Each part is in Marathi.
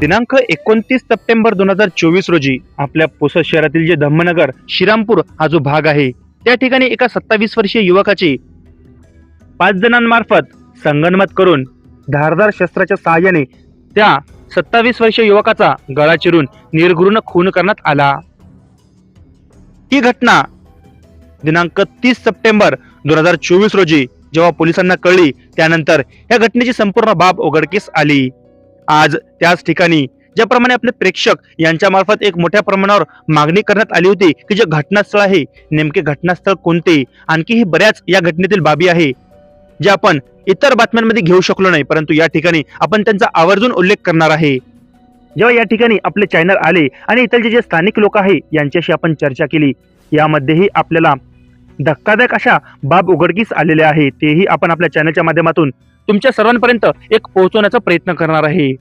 दिनांक एकोणतीस सप्टेंबर दोन हजार चोवीस रोजी आपल्या पुसद शहरातील जे धम्मनगर श्रीरामपूर हा जो भाग आहे त्या ठिकाणी एका सत्तावीस वर्षीय युवकाची पाच जणांमार्फत संगनमत करून धारदार शस्त्राच्या सहाय्याने त्या सत्तावीस वर्षीय युवकाचा गळा चिरून निर्घृण खून करण्यात आला. ही घटना दिनांक तीस सप्टेंबर दोन हजार चोवीस रोजी जेव्हा पोलिसांना कळली त्यानंतर या घटनेची संपूर्ण बाब उघडकीस आली. आज त्याच ठिकाणी ज्याप्रमाणे आपले प्रेक्षक यांच्या मार्फत एक मोठ्या प्रमाणावर मागणी करण्यात आली होती की जे घटनास्थळ आहे नेमके घटनास्थळ कोणते? आणखीही बऱ्याच या घटनेतील बाबी आहे जे आपण इतर बातम्यांमध्ये घेऊ शकलो नाही परंतु या ठिकाणी आपण त्यांचा आवर्जून उल्लेख करणार आहे. जेव्हा या ठिकाणी आपले चॅनल आले आणि इथलचे जे स्थानिक लोक आहे यांच्याशी आपण चर्चा केली यामध्येही आपल्याला धक्कादायक अशा बाब उघडकीस आलेल्या आहे तेही आपण आपल्या चॅनलच्या माध्यमातून तुमच्या सर्वांपर्यंत एक पोहोचवण्याचा प्रयत्न करणार आहे.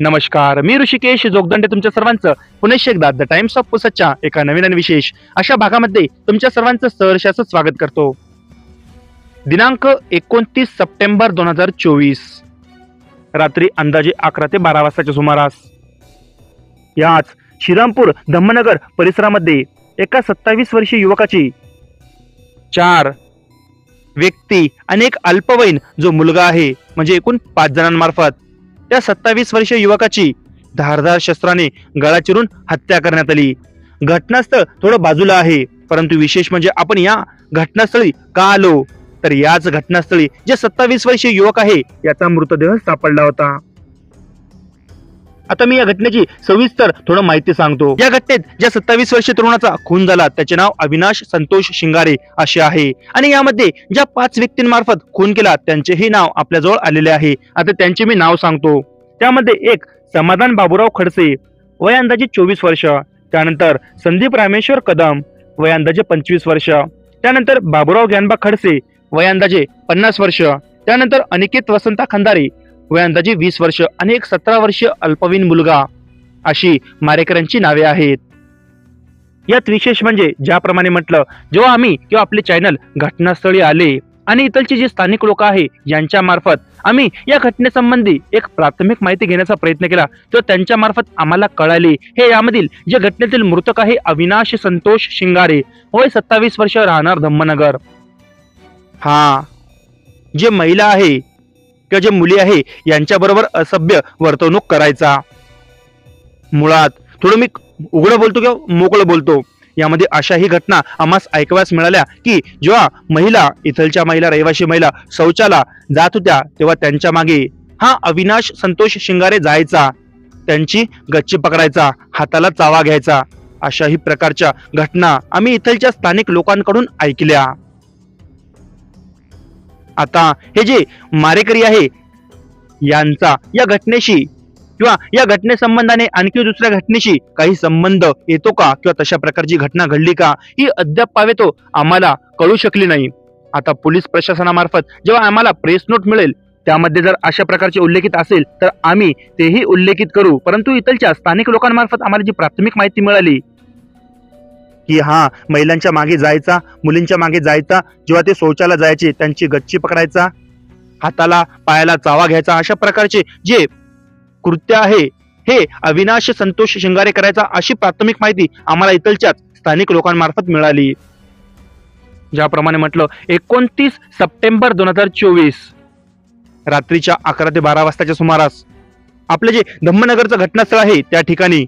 नमस्कार मी ऋषिकेश जोगदंडे तुमच्या सर्वांचं पुनश्च एकदा द टाइम्स ऑफ पुसतच्या एका नवीन आणि विशेष अशा भागामध्ये तुमच्या सर्वांचं सहर्षाचं स्वागत करतो. दिनांक एकोणतीस सप्टेंबर दोन हजार चोवीस रात्री अंदाजे अकरा ते बारा वाजताच्या सुमारास. याच श्रीरामपूर धम्मनगर परिसरामध्ये एका सत्तावीस वर्षीय युवकाची चार व्यक्ती आणि एक अल्पवयीन जो मुलगा आहे म्हणजे एकूण पाच जणांमार्फत. त्या सत्तावीस वर्षीय युवकाची धारधार शस्त्राने गळा चिरून हत्या करण्यात आली. घटनास्थळ थोडं बाजूला आहे परंतु विशेष म्हणजे आपण या घटनास्थळी का आलो? तर याच घटनास्थळी जे सत्तावीस वर्षीय युवक आहे याचा मृतदेह सापडला होता. आता मी या घटनेची सविस्तर थोडं माहिती सांगतो. या घटनेत ज्या सत्तावीस वर्षीय तरुणाचा खून झाला त्याचे नाव अविनाश संतोष शिंगारे असे आहे. आणि यामध्ये ज्या पाच व्यक्तींमार्फत खून केला त्यांचेही नाव आपल्याजवळ आलेले आहे. आता त्यांचे मी नाव सांगतो. त्यामध्ये एक समाधान बाबूराव खडसे वय अंदाजे चोवीस वर्ष त्यानंतर संदीप रामेश्वर कदम वय अंदाजे पंचवीस वर्ष त्यानंतर बाबूराव ज्ञानबा खडसे वय अंदाजे पन्नास वर्ष त्यानंतर अनिकेत वसंता खंदारे वय अंदाजे वीस वर्ष आणि एक सतरा वर्षीय अल्पवयीन मुलगा अशी मारेकरांची नावे आहेत. यात विशेष म्हणजे ज्याप्रमाणे म्हटलं जेव्हा आम्ही किंवा आपले चॅनल घटनास्थळी आले आणि इथलचे जे स्थानिक लोक आहे यांच्या मार्फत आम्ही या घटनेसंबंधी एक प्राथमिक माहिती घेण्याचा प्रयत्न केला तर त्यांच्या मार्फत आम्हाला कळाले हे यामधील जे घटनेतील मृतक आहे अविनाश संतोष शिंगारे होय सत्तावीस वर्ष राहणार धम्मनगर. हा जे महिला आहे किंवा जे मुली आहे यांच्याबरोबर असभ्य वर्तवणूक करायचा. मुळात थोडं मी उघडं बोलतो किंवा मोकळं बोलतो? यामध्ये अशाही घटना आम्हास ऐकवास मिळाल्या की जेव्हा महिला इथलच्या महिला रहिवासी महिला शौचाला जात होत्या तेव्हा त्यांच्या मागे हा अविनाश संतोष शिंगारे जायचा. त्यांची गच्ची पकडायचा हाताला चावा घ्यायचा. अशाही प्रकारच्या घटना आम्ही इथलच्या स्थानिक लोकांकडून ऐकल्या. आता हे जे मारेकरी आहे यांचा या घटनेशी किंवा या घटनेसंबंधाने आणखी दुसऱ्या घटनेशी काही संबंध येतो का? किंवा तशा प्रकारची घटना घडली का? ही अद्याप पावेतो आम्हाला कळू शकली नाही. आता पोलीस प्रशासनामार्फत जेव्हा आम्हाला प्रेस नोट मिळेल त्यामध्ये जर अशा प्रकारचे उल्लेखित असेल तर आम्ही तेही उल्लेखित करू. परंतु इथलच्या स्थानिक लोकांमार्फत आम्हाला जी प्राथमिक माहिती मिळाली की हा महिलांच्या मागे जायचा मुलींच्या मागे जायचा जेव्हा ते शौचाला जायचे त्यांची गच्ची पकडायचा हाताला पायाला चावा घ्यायचा अशा प्रकारचे जे कृत्य आहे हे अविनाश संतोष शिंगारे करायचा अशी प्राथमिक माहिती आम्हाला इथलच्याच स्थानिक लोकांमार्फत मिळाली. ज्याप्रमाणे म्हटलं एकोणतीस सप्टेंबर दोन हजार चोवीस रात्रीच्या अकरा ते बारा वाजताच्या सुमारास आपले जे धम्मनगरचं घटनास्थळ आहे त्या ठिकाणी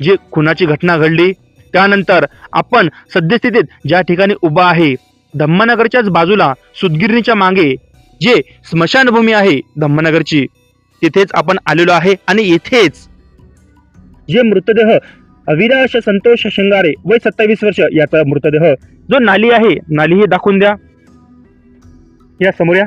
जे खुनाची घटना घडली त्यानंतर आपण सद्यस्थितीत ज्या ठिकाणी उभा आहे धम्मनगरच्याच बाजूला सुदगिरणीच्या मागे जे स्मशानभूमी आहे धम्मनगरची तिथेच आपण आलेलो आहे आणि येथेच जे मृतदेह अविनाश संतोष शिंगारे वय सत्तावीस वर्ष याचा मृतदेह जो नाली आहे नाली हे दाखवून द्या. या समोर या.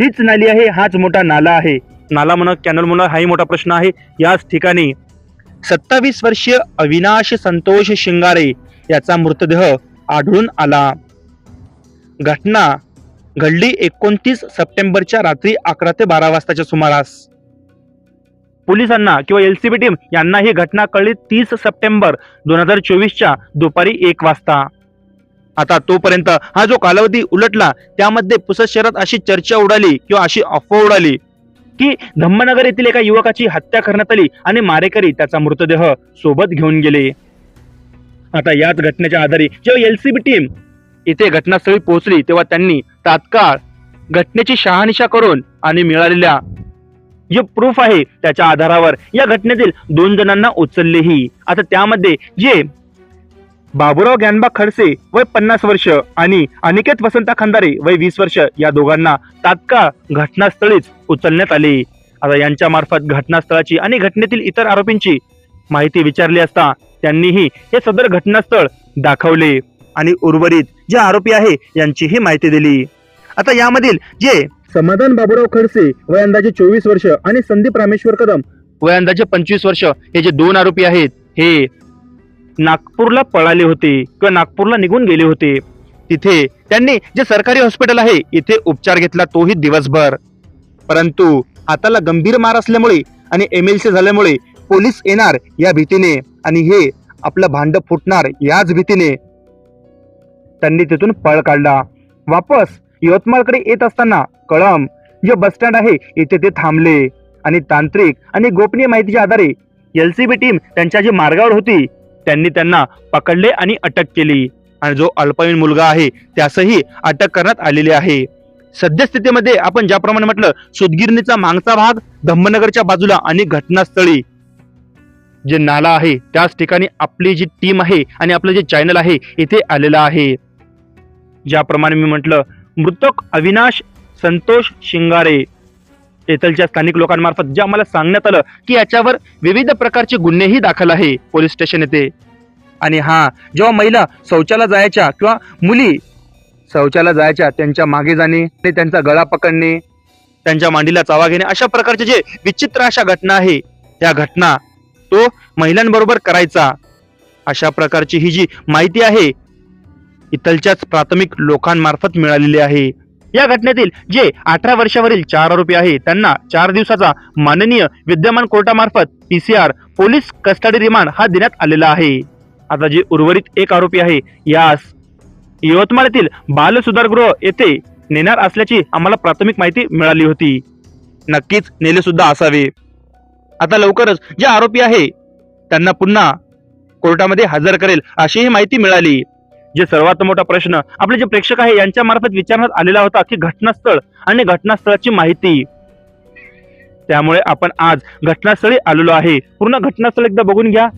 हीच नाली आहे हाच मोठा नाला आहे. नाला म्हणा कॅनल म्हणा हाही मोठा प्रश्न आहे. याच ठिकाणी सत्तावीस वर्षीय अविनाश संतोष शिंगारे याचा मृतदेह आढळून आला. घटना घडली एकोणतीस सप्टेंबरच्या रात्री अकरा ते बारा वाजताच्या सुमारास. पोलिसांना किंवा एलसीबी टीम यांना ही घटना कळली तीस सप्टेंबर दोन हजार चोवीसच्या दुपारी एक वाजता. आता तोपर्यंत हा जो कालावधी उलटला त्यामध्ये पुसद शहरात अशी चर्चा उडाली किंवा अशी अफवा उडाली. की धम्मनगर येथील एका युवकाची हत्या करण्यात आली आणि मारेकरी त्याचा मृतदेह सोबत घेऊन गेले. आता याच घटनेच्या आधारे जेव्हा एलसीबी टीम इथे घटनास्थळी पोहोचली तेव्हा त्यांनी तात्काळ घटनेची शहानिशा करून आणि मिळालेल्या जे प्रूफ आहे त्याच्या आधारावर या घटनेतील दोन जणांना उचललेही. आता त्यामध्ये जे बाबुराव ज्ञानबा खडसे वय पन्नास वर्ष आणि अनिकेत वसंता खंदारे वय वीस वर्ष या दोघांना तात्काळ घटनास्थळीच उचलण्यात आले. आता यांच्या मार्फत घटनास्थळाची आणि घटनेतील इतर आरोपींची माहिती विचारली असता त्यांनीही हे सदर घटनास्थळ दाखवले आणि उर्वरित जे आरोपी आहे यांचीही माहिती दिली. आता यामधील जे समाधान बाबुराव खडसे वय अंदाजे चोवीस वर्ष आणि संदीप रामेश्वर कदम वय अंदाजे पंचवीस वर्ष हे जे दोन आरोपी आहेत हे नागपूरला पळाले होते किंवा नागपूरला निघून गेले होते. तिथे त्यांनी जे सरकारी हॉस्पिटल आहे इथे उपचार घेतला तोही दिवसभर. परंतु हाताला गंभीर मार असल्यामुळे आणि एम एल सी झाल्यामुळे पोलीस येणार या भीतीने आणि हे आपलं भांड फुटणार याच भीतीने. त्यांनी तिथून पळ काढला. वापस यवतमाळकडे येत असताना कळम जे बस स्टँड आहे इथे ते थांबले. आणि तांत्रिक आणि गोपनीय माहितीच्या आधारे एल सी बी टीम त्यांच्या जी मार्गावर होती त्यांनी त्यांना पकडले आणि अटक केली. आणि जो अल्पवयीन मुलगा आहे त्यासही अटक करण्यात आलेली आहे. सद्यस्थितीमध्ये आपण ज्याप्रमाणे म्हटलं सुदगिरणीचा मागचा भाग धम्मनगरच्या बाजूला आणि घटनास्थळी. जे नाला आहे त्याच ठिकाणी आपली जी टीम आहे आणि आपलं जे चॅनल आहे इथे आलेलं आहे. ज्याप्रमाणे मी म्हटलं मृतक अविनाश संतोष शिंगारे. तेथलच्या स्थानिक लोकांमार्फत जे आम्हाला सांगण्यात आलं की याच्यावर विविध प्रकारचे गुन्हेही दाखल आहे पोलीस स्टेशन येथे. आणि हा जेव्हा महिला शौचाला जायच्या किंवा मुली शौचाला जायच्या त्यांच्या मागे जाणे ते त्यांचा गळा पकडणे त्यांच्या मांडीला चावा घेणे अशा प्रकारचे जे विचित्र अशा घटना आहे त्या घटना तो महिलांबरोबर करायचा. अशा प्रकारची ही जी माहिती आहे इथलच्याच प्राथमिक लोकांमार्फत मिळालेली आहे. या घटनेतील जे अठरा वर्षावरील चार आरोपी आहे त्यांना चार दिवसाचा माननीय विद्यमान कोर्टामार्फत पीसीआर पोलीस कस्टडी रिमांड हा देण्यात आलेला आहे. आता जे उर्वरित एक आरोपी आहे यास यवतमाळ येथील बालसुधारगृह येथे नेणार असल्याची आम्हाला प्राथमिक माहिती मिळाली होती. नक्कीच नेले सुद्धा असावे. आता लवकरच जे आरोपी आहे त्यांना पुन्हा कोर्टामध्ये हजर करेल अशीही माहिती मिळाली. जे सर्वात मोठा प्रश्न आपले जे प्रेक्षक आहे यांच्या मार्फत विचारण्यात आलेला होता की घटनास्थळ आणि घटनास्थळाची माहिती. त्यामुळे आपण आज घटनास्थळी आलेलो आहे. पूर्ण घटनास्थळ एकदा बघून घ्या.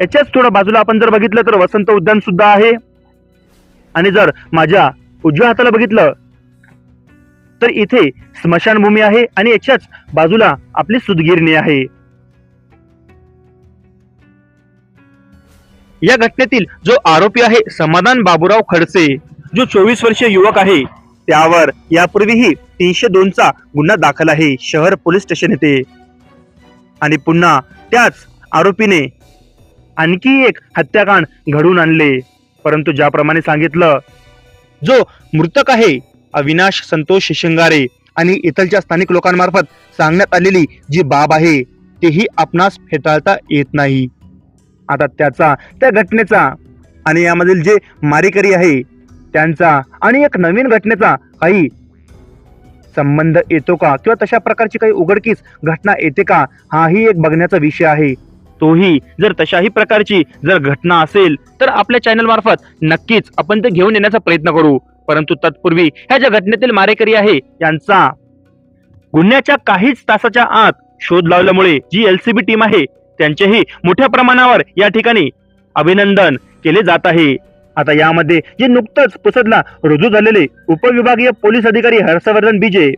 याच्याच थोडं बाजूला आपण जर बघितलं तर वसंत उद्यान सुद्धा आहे. आणि जर माझ्या उजव्या हाताला बघितलं तर इथे स्मशानभूमी आहे आणि याच्याच बाजूला आपली सुदगिरणी आहे. या घटनेतील जो आरोपी आहे समाधान बाबूराव खडसे जो चोवीस वर्षीय युवक आहे त्यावर यापूर्वीही तीनशे दोनचा गुन्हा दाखल आहे शहर पोलीस स्टेशन येथे. आणि पुन्हा त्याच आरोपीने आणखी एक हत्याकांड घडवून आणले. परंतु ज्याप्रमाणे सांगितलं जो मृतक आहे अविनाश संतोष शिंगारे आणि इथलच्या स्थानिक लोकांमार्फत सांगण्यात आलेली जी बाब आहे तेही आपणास फेटाळता येत नाही. आता त्याचा त्या घटनेचा आणि यामधील जे मारेकरी आहे त्यांचा आणि एक नवीन घटनेचा काही संबंध येतो का? किंवा तशा प्रकारची काही उघडकीस घटना येते का? हाही एक बघण्याचा विषय आहे. तोही जर तशाही प्रकारची जर घटना असेल तर आपल्या चॅनल मार्फत नक्कीच आपण ते घेऊन येण्याचा प्रयत्न करू. परंतु तत्पूर्वी ह्या ज्या घटनेतील मारेकरी आहे यांचा गुन्ह्याच्या काहीच तासाच्या आत शोध लावल्यामुळे जी एलसीबी टीम आहे त्यांचेही मोठ्या प्रमाणावर या ठिकाणी अभिनंदन केले जात आहे. आता यामध्ये जे नुकतंच पुसदला रुजू झालेले उपविभागीय पोलीस अधिकारी हर्षवर्धन बिजे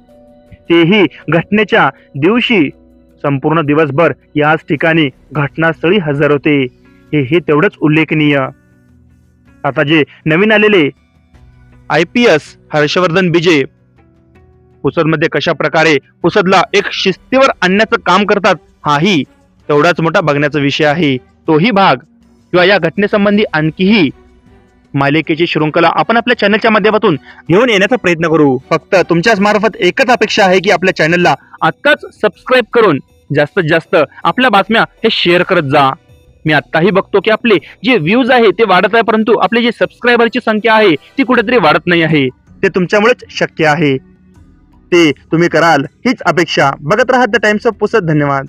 तेही घटनेच्या दिवशी संपूर्ण दिवसभर याच ठिकाणी घटनास्थळी हजर होते. हे हे तेवढंच उल्लेखनीय. आता जे नवीन आलेले I P S Harshvardhan B J पुसदमध्ये कशा प्रकारे पुसदला एक शिस्तीवर आणण्याचं काम करतात हाही तेवढाच मोठा बघण्याचा विषय आहे. तोही भाग किंवा या घटनेसंबंधी आणखीही मालिकेची शृंखला आपण आपल्या चॅनलच्या माध्यमातून घेऊन येण्याचा प्रयत्न करू. फक्त तुमच्याच मार्फत एकच अपेक्षा आहे की आपल्या चॅनलला आत्ताच सबस्क्राईब करून जास्तीत जास्त आपल्या बातम्या हे शेअर करत जा. मी आत्ताही बघतो की आपले जे व्ह्यूज आहे ते वाढत आहे परंतु आपली जी सबस्क्रायबरची संख्या आहे ती कुठेतरी वाढत नाही आहे. ते तुमच्यामुळेच शक्य आहे. ते तुम्ही कराल हीच अपेक्षा. बघत राहा द टाइम्स ऑफ पुसत धन्यवाद.